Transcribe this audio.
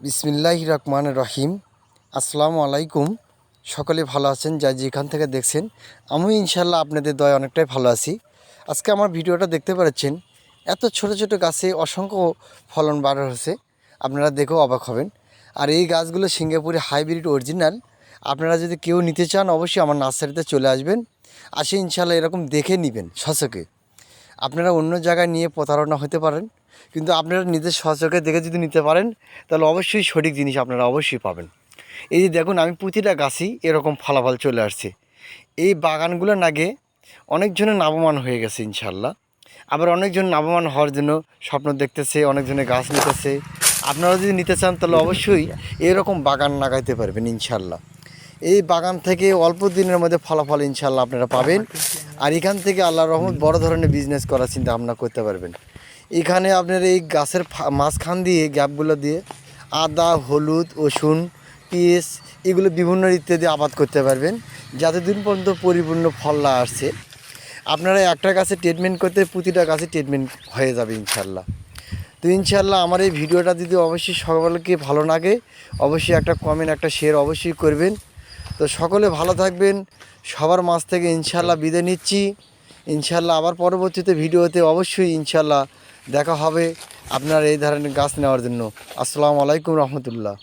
বিসমিল্লাহ রহমান রহিম। আসসালামু আলাইকুম। সকলে ভালো আছেন? যা যেখান থেকে দেখছেন, আমি ইনশাল্লাহ আপনাদের দয় অনেকটাই ভালো আছি। আজকে আমার ভিডিওটা দেখতে পাচ্ছেন, এত ছোট ছোট গাছে অসংখ্য ফলন বার হয়েছে। আপনারা দেখেও অবাক হবেন। আর এই গাছগুলো সিঙ্গাপুরে হাইব্রিড অরিজিনাল। আপনারা যদি কেউ নিতে চান, অবশ্যই আমার নার্সারিতে চলে আসবেন। আসে ইনশাল্লাহ এরকম দেখে নেবেন শশকে আপনারা অন্য জায়গায় নিয়ে প্রতারণা হতে পারেন, কিন্তু আপনারা নিজের সচকে দেখে যদি নিতে পারেন, তাহলে অবশ্যই সঠিক জিনিস আপনারা অবশ্যই পাবেন। এই যে দেখুন, আমি প্রতিটা গাছই এরকম ফলাফল চলে আসছে। এই বাগানগুলো নাগে অনেকজনের লাভবান হয়ে গেছে ইনশাল্লাহ আবার অনেকজন লাভবান হওয়ার জন্য স্বপ্ন দেখতেছে, অনেকজনে গাছ নিতেছে। আপনারা যদি নিতে চান, তাহলে অবশ্যই এরকম বাগান লাগাইতে পারবেন ইনশাল্লাহ এই বাগান থেকে অল্প দিনের মধ্যে ফলাফল ইনশাল্লাহ আপনারা পাবেন। আর এখান থেকে আল্লাহ রহমত বড় ধরনের বিজনেস করার চিন্তা ভাবনা করতে পারবেন। এখানে আপনার এই গাছের মাঝখান দিয়ে, গ্যাপগুলো দিয়ে আদা, হলুদ, রসুন পিস এগুলো বিভিন্ন ইত্যাদি আবাদ করতে পারবেন। যতদিন পর্যন্ত পরিপূর্ণ ফল না আসছে। আপনারা একটা গাছে ট্রিটমেন্ট করতে প্রতিটা গাছে ট্রিটমেন্ট হয়ে যাবে ইনশাল্লাহ তো ইনশাল্লাহ আমার এই ভিডিওটা যদি অবশ্যই সকলকে ভালো লাগে, অবশ্যই একটা কমেন্ট একটা শেয়ার অবশ্যই করবেন। তো সকলে ভালো থাকবেন। সবার মাছ থেকে ইনশাল্লাহ বিদে নিচ্ছি। ইনশাল্লাহ আবার পরবর্তীতে ভিডিওতে অবশ্যই ইনশাল্লাহ দেখা হবে আপনার এই ধরনের গাছ নেওয়ার জন্য। আসসালামু আলাইকুম রহমতুল্লাহ।